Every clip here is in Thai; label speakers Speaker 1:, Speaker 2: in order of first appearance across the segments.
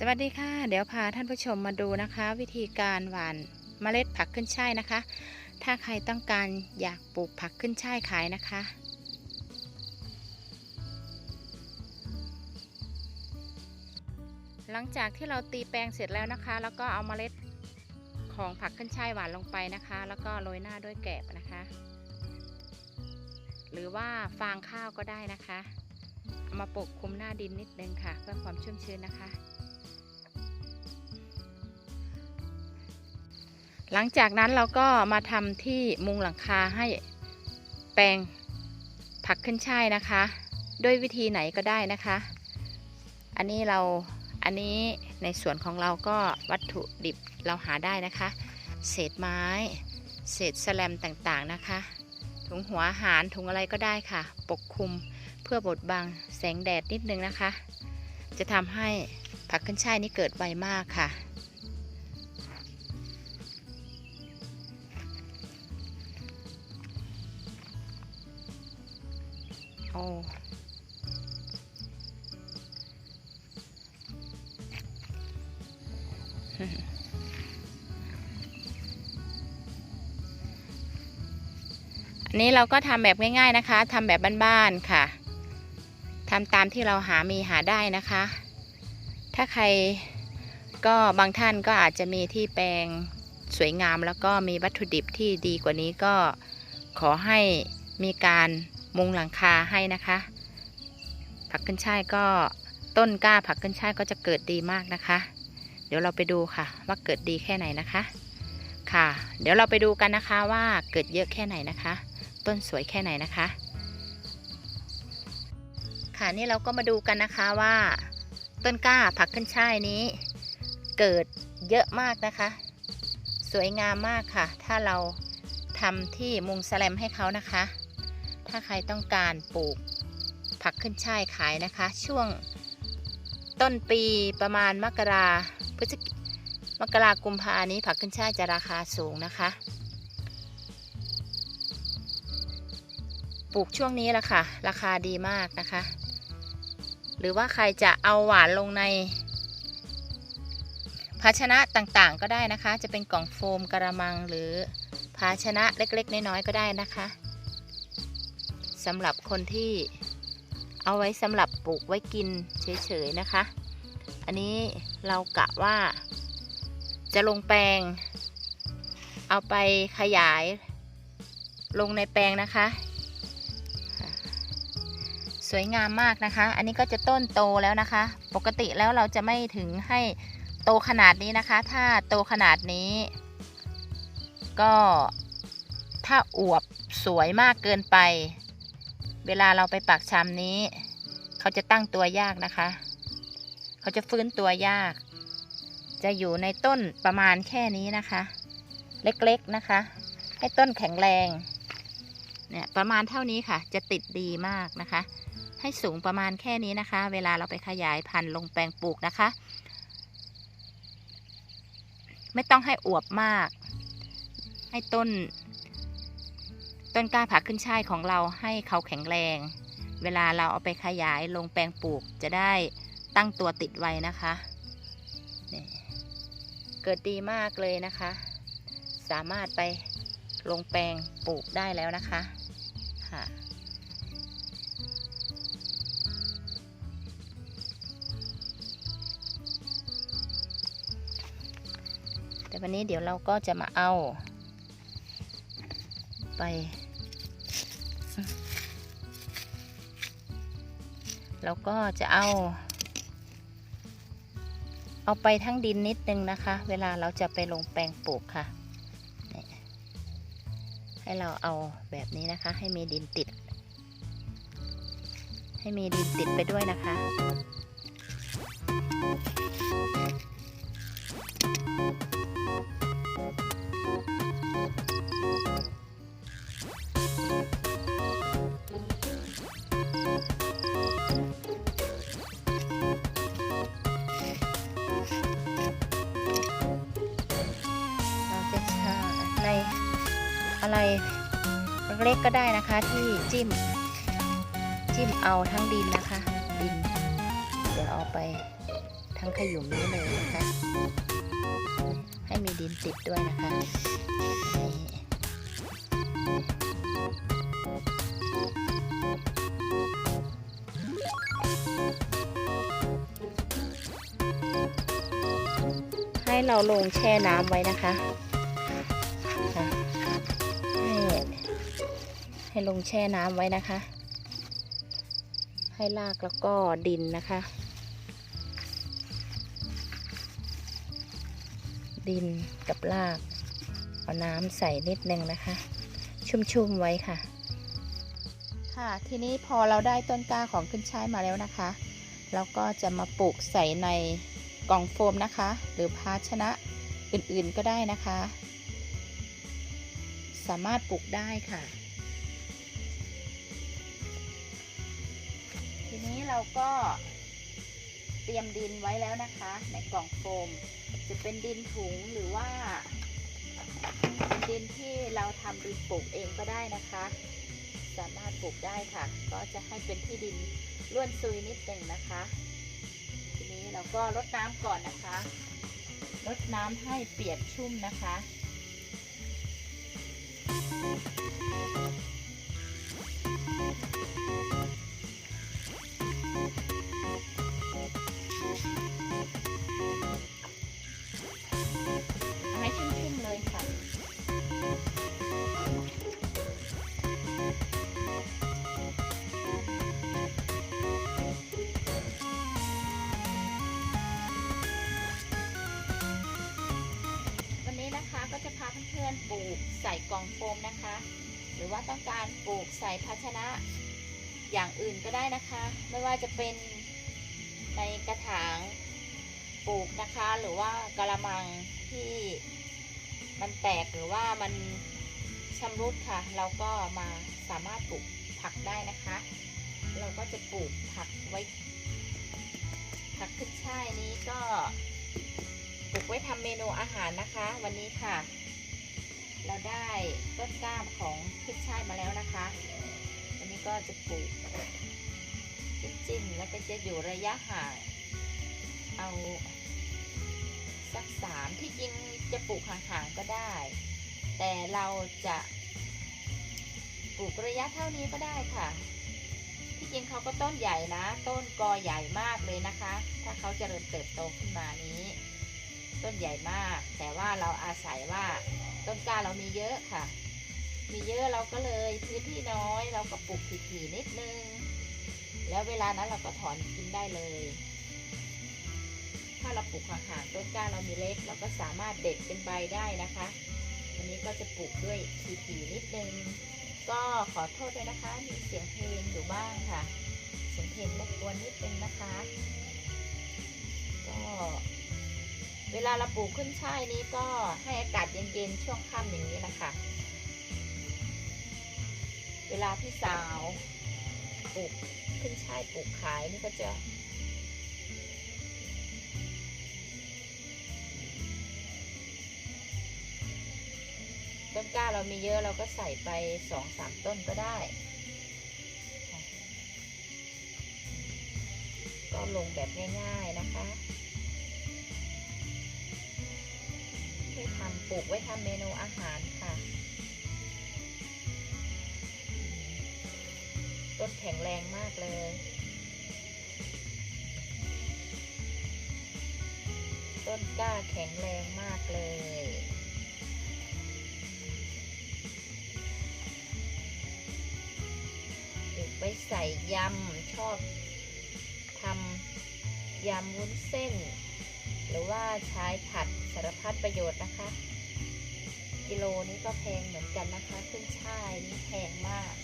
Speaker 1: สวัสดีค่ะ เดี๋ยวพาท่านผู้ชมมาดูนะคะ วิธีการหว่านเมล็ดผักขึ้นช่ายนะคะ ถ้าใครต้องการอยากปลูกผักขึ้นช่ายขายนะคะ หลังจากที่เราตีแปลงเสร็จแล้วนะคะ แล้วก็เอาเมล็ดของผักขึ้นช่ายหว่านลงไปนะคะ แล้วก็โรยหน้าด้วยแกบนะคะ หรือว่าฟางข้าวก็ได้นะคะ เอามาปกคลุมหน้าดินนิดนึงค่ะ เพื่อความชุ่มชื้นนะคะ หลังจากนั้นเราก็มาทำที่มุงหลังคาให้แปลงผักขึ้นช่ายนะคะ ด้วยวิธีไหนก็ได้นะคะ อันนี้เราอันนี้ในส่วนของเราก็วัตถุดิบเราหาได้นะคะ เศษไม้ เศษแสแลมต่างๆนะคะ ถุงหัวอาหารถุงอะไรก็ได้ค่ะ ปกคลุมเพื่อบดบังแสงแดดนิดนึงนะคะ จะทำให้ผักขึ้นช่ายนี้เกิดไวมากค่ะ โอ้อันนี้เราก็ทำแบบง่ายๆนะคะทำแบบบ้านๆค่ะทำตามที่เราหามีหาได้นะคะ ถ้าใครก็บางท่านก็อาจจะมีที่แปลงสวยงามแล้วก็มีวัตถุดิบที่ดีกว่านี้ก็ขอให้มีการ มุงหลังคาให้นะคะ ผักขึ้นช่ายก็ต้นกล้าผักขึ้นช่ายก็จะเกิดดีมากนะคะ เดี๋ยวเราไปดูค่ะ ว่าเกิดดีแค่ไหนนะคะ ค่ะ เดี๋ยวเราไปดูกันนะคะว่าเกิดเยอะแค่ไหนนะคะ ต้นสวยแค่ไหนนะคะ ค่ะนี่เราก็มาดูกันนะคะว่า ต้นกล้าผักขึ้นช่ายนี้ เกิดเยอะมากนะคะ สวยงามมากค่ะ ถ้าเราทำที่มุงแสลมให้เขานะคะ ถ้าใครต้องการปลูกผักขึ้นช่ายขายนะคะ ช่วงต้นปีประมาณมกราพฤศจิมกรากุมภานี้ผักขึ้นช่ายจะราคาสูงนะคะ ปลูกช่วงนี้แหละค่ะ ราคาดีมากนะคะ หรือว่าใครจะเอาหวานลงใน ภาชนะต่างๆก็ได้นะคะ จะเป็นกล่องโฟมกระมังหรือภาชนะเล็กๆ น้อยๆก็ได้นะคะ สำหรับคนที่เอาไว้สำหรับปลูกไว้กินเฉยๆนะคะ อันนี้เรากะว่า จะลงแปลง เอาไปขยาย ลงในแปลงนะคะ สวยงามมากนะคะ อันนี้ก็จะต้นโตแล้วนะคะ ปกติแล้วเราจะไม่ถึงให้โตขนาดนี้นะคะ ถ้าโตขนาดนี้ ก็ถ้าอวบสวยมากเกินไป เวลาเราไปปักชำนี้ เขาจะตั้งตัวยากนะคะ เขาจะฟื้นตัวยาก จะอยู่ในต้นประมาณแค่นี้นะคะ เล็กๆนะคะ ให้ต้นแข็งแรงเนี่ยประมาณเท่านี้ค่ะ จะติดดีมากนะคะ ให้สูงประมาณแค่นี้นะคะ เวลาเราไปขยายพันธุ์ลงแปลงปลูกนะคะ ไม่ต้องให้อวบมาก ให้ต้น ต้นกล้าผักขึ้นช่ายของเราให้เขาแข็งแรง เวลาเราเอาไปขยายลงแปลงปลูกจะได้ตั้งตัวติดไว้นะคะนี่เกิดดีมากเลยนะคะ สามารถไปลงแปลงปลูกได้แล้วนะคะค่ะแต่วันนี้เดี๋ยวเราก็จะมาเอา ไป แล้วก็จะเอา เอาไปทั้งดินนิดนึงนะคะ เวลาเราจะไปลงแปลงปลูกค่ะ ให้เราเอาแบบนี้นะคะ ให้มีดินติด ให้มีดินติดไปด้วยนะคะ อะไรเล็กก็ได้นะคะที่จิ้ม จิ้มเอาทั้งดินนะคะ ดิน เดี๋ยวเอาไปทั้งขยุมนี้เลยนะคะ ให้มีดินติดด้วยนะคะให้เราลงแช่น้ำไว้นะคะ ให้ลงแช่น้ำไว้นะคะ ให้รากแล้วก็ดินนะคะ ดินกับราก เอาน้ำใส่นิดนึงนะคะ ชุ่มๆไว้ค่ะ ค่ะทีนี้พอเราได้ต้นกล้าของขึ้นช่ายมาแล้วนะคะเราก็จะมาปลูกใส่ในกล่องโฟมนะคะ หรือภาชนะอื่นๆก็ได้นะคะ สามารถปลูกได้ค่ะ เราก็เตรียมดินไว้แล้วนะคะ ในกล่องโฟม จะเป็นดินถุงหรือว่า ดินที่เราทำดินปลูกเองก็ได้นะคะ สามารถปลูกได้ค่ะ ก็จะให้เป็นที่ดินร่วนซุยนิดหนึ่งนะคะ ทีนี้เราก็รดน้ำก่อนนะคะรดน้ำให้เปียกชุ่มนะคะ ปลูกใส่ภาชนะอย่างอื่นก็ได้นะคะ ไม่ว่าจะเป็นในกระถางปลูกนะคะ หรือว่ากระมังที่มันแตกหรือว่ามันชำรุดค่ะ เราก็มาสามารถปลูกผักได้นะคะ เราก็จะปลูกผักไว้ ผักขึ้นช่ายนี้ก็ปลูกไว้ทำเมนูอาหารนะคะ วันนี้ค่ะ เราได้ต้นกล้ามของขึ้นช่ายมาแล้วนะคะ วันนี้ก็จะปลูกจิ้มแล้วก็จะอยู่ระยะห่าง เอาสักสามที่จริงจะปลูกห่างๆก็ได้ แต่เราจะปลูกระยะเท่านี้ก็ได้ค่ะ ที่จริงเขาก็ต้นใหญ่นะ ต้นกอใหญ่มากเลยนะคะ ถ้าเขาเจริญเติบโตขึ้นมานี้ ต้นใหญ่มาก แต่ว่าเราอาศัยว่า ต้นกล้าเรามีเยอะค่ะ มีเยอะเราก็เลยพื้นที่น้อยเราก็ปลูกถี่ๆนิดนึง แล้วเวลานั้นเราก็ถอนกินได้เลย ถ้าเราปลูกห่างๆต้นกล้าเรามีเล็ก เราก็สามารถเด็ดเป็นใบได้นะคะวันนี้ก็จะปลูกด้วยถี่ๆนิดนึง ก็ขอโทษด้วยนะคะ มีเสียงเพลงอยู่บ้างค่ะเสียงเพลงรบกวนนิดนึงนะคะ ก็ เวลาเราปลูกขึ้นช่ายนี้ก็ให้อากาศเย็นๆช่วงค่ำอย่างนี้นะคะ เวลาพี่สาวปลูกขึ้นช่ายปลูกขายนี่ก็จะต้นกล้าเรามีเยอะเราก็ใส่ไปสองสามต้นก็ได้ ก็ลงแบบง่ายๆนะคะ ปลูกไว้ทำเมนูอาหารค่ะ ต้นแข็งแรงมากเลย ต้นกล้าแข็งแรงมากเลยปลูกไว้ใส่ยำชอบทำยำวุ้นเส้น หรือว่าใช้ผัดสารพัดประโยชน์นะคะ กิโลนี้ก็แพงเหมือนกันนะคะขึ้นช่ายนี่แพงมาก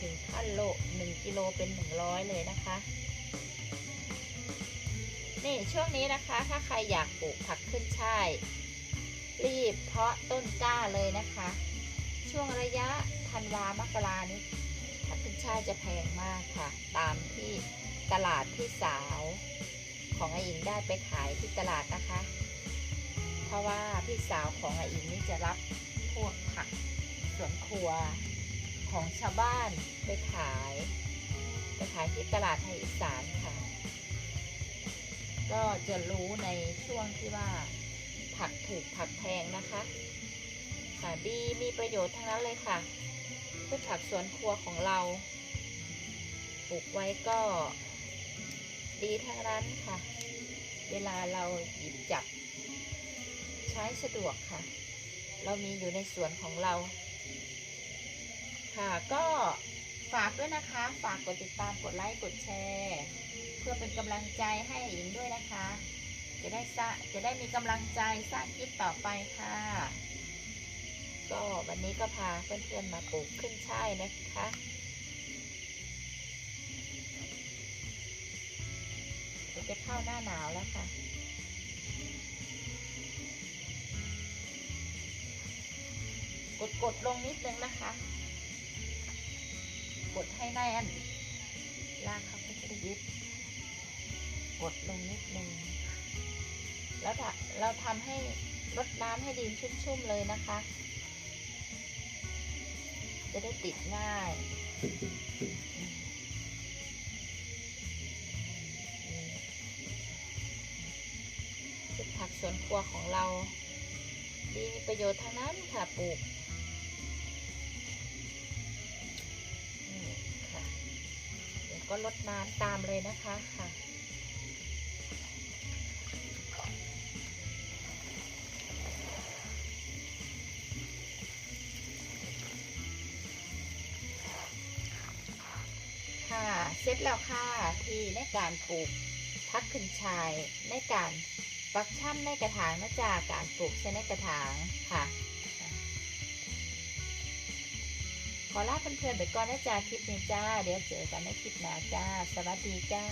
Speaker 1: ถึงขั้นโลหนึ่งกิโลเป็นหนึ่งร้อยเลยนะคะ นี่ช่วงนี้นะคะ ถ้าใครอยากปลูกผักขึ้นช่าย รีบเพาะต้นกล้าเลยนะคะ ช่วงระยะธันวามกรานี้ผักขึ้นช่ายจะแพงมากค่ะ ตามที่ตลาดพี่สาว ของไอาอิงได้ไปขายที่ตลาดนะคะ เพราะว่าพี่สาวของอาอิงนี่จะรับพวกผักสวนครัวของชาวบ้านไปขายไปขายที่ตลาดไทยอีสานค่ะ ก็จะรู้ในช่วงที่ว่า ผักถูกผักแพงนะคะค่ะดีมีประโยชน์ทั้งนั้นเลยค่ะพืชผักสวนครัวของเราปลูกไว้ก็ดีทั้งนั้นค่ะ เวลาเราหยิบจับ ใช้สะดวกค่ะ เรามีอยู่ในสวนของเรา ค่ะก็ฝากด้วยนะคะ ฝากกดติดตามกดไลค์กดแชร์ เพื่อเป็นกำลังใจให้หญิงด้วยนะคะ จะได้สร้างจะได้มีกำลังใจสร้างคลิปต่อไปค่ะ ก็วันนี้ก็พาเพื่อนๆมาปลูกขึ้นช่ายนะคะเดี๋ยวจะเข้าหน้าหนาวแล้วค่ะ กดกดลงนิดนึงนะคะ กดให้แน่น ลากเขาก็จะได้ยึด กดลงนิดนึง แล้วเราทำให้รดน้ำให้ดินชุ่มๆเลยนะคะ จะได้ติดง่ายผักสวนครัวของเรา ดีมีประโยชน์ทั้งนั้นค่ะปลูก ก็ลดน้ำตามเลยนะคะค่ะ ค่ะเสร็จแล้วค่ะที่ในการปลูกพักขึ้นชายในการปักช่ำในกระถางนะจ๊ะการปลูกใช้ในกระถางค่ะ อลาเพื่อนๆไปก่อนนะจ้าคลิปนี้จ้า เดี๋ยวเจอกันในคลิปหน้าจ้า สวัสดีจ้า